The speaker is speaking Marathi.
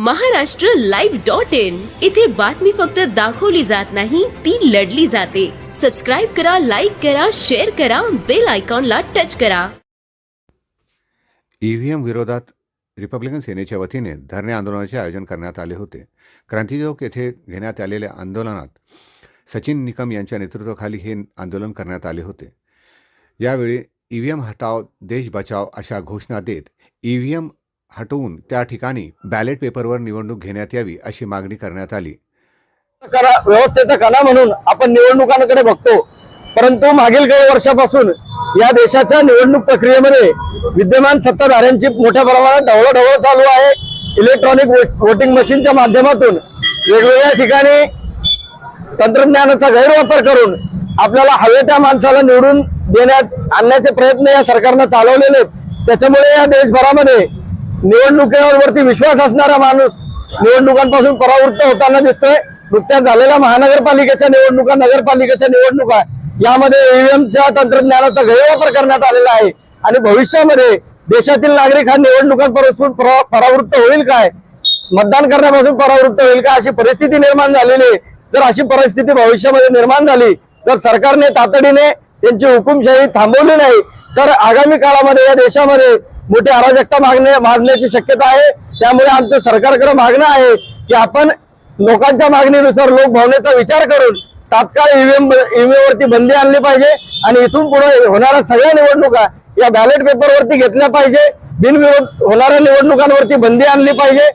महाराष्ट्र लाईव्ह डॉट इन इथे बातमी फक्त दाखवली जात नाही ती लढली जाते. सबस्क्राईब करा लाईक करा शेअर करा बेल आयकॉनला टच करा. ईव्हीएम विरोधात रिपब्लिकन सेनेच्या वतीने धरणे आंदोलनाचे आयोजन करण्यात आले होते. क्रांती येथे घेण्यात आलेल्या आंदोलनात सचिन निकम यांच्या नेतृत्वाखाली हे आंदोलन करण्यात आले होते. यावेळी ईव्हीएम हटाव देश बचाव अशा घोषणा देत ईव्हीएम हटवून त्या ठिकाणी बॅलेट पेपरवर निवडणूक घेण्यात यावी अशी मागणी करण्यात आली. व्यवस्थेचा कला म्हणून आपण निवडणुकांकडे बघतो. परंतु मागील काही वर्षापासून या देशाच्या निवडणूक प्रक्रियेमध्ये विद्यमान सत्ताधाऱ्यांची मोठ्या प्रमाणात ढवळढवळ चालू आहे. इलेक्ट्रॉनिक वोटिंग मशीनच्या माध्यमातून वेगवेगळ्या ठिकाणी तंत्रज्ञानाचा गैरवापर करून आपल्याला हवे त्या माणसाला निवडून देण्यात आणण्याचे प्रयत्न या सरकारनं चालवलेले आहेत. त्याच्यामुळे या देशभरामध्ये निवडणुकीवरती विश्वास असणारा माणूस निवडणुकांपासून परावृत्त होताना दिसतोय. नुकत्याच झालेल्या महानगरपालिकेच्या निवडणुका नगरपालिकेच्या निवडणुका यामध्ये ईव्हीएमच्या तंत्रज्ञानाचा गैरवापर करण्यात आलेला आहे. आणि भविष्यामध्ये देशातील नागरिक हा निवडणुकांपासून परावृत्त होईल काय? मतदान करण्यापासून परावृत्त होईल का? अशी परिस्थिती निर्माण झालेली आहे. जर अशी परिस्थिती भविष्यामध्ये निर्माण झाली तर सरकारने तातडीने त्यांची हुकुमशाही थांबवली नाही तर आगामी काळामध्ये या देशामध्ये मोठी अराजकता मागणे मागण्याची शक्यता आहे. त्यामुळे आमचं सरकारकडे मागणं आहे की आपण लोकांच्या मागणीनुसार लोकभावनेचा विचार करून तात्काळ ईव्हीएम ईव्हीएमवरती बंदी आणली पाहिजे आणि इथून पुढे होणाऱ्या सगळ्या निवडणुका या बॅलेट पेपरवरती घेतल्या पाहिजे. बिनविरोध होणाऱ्या निवडणुकांवरती बंदी आणली पाहिजे.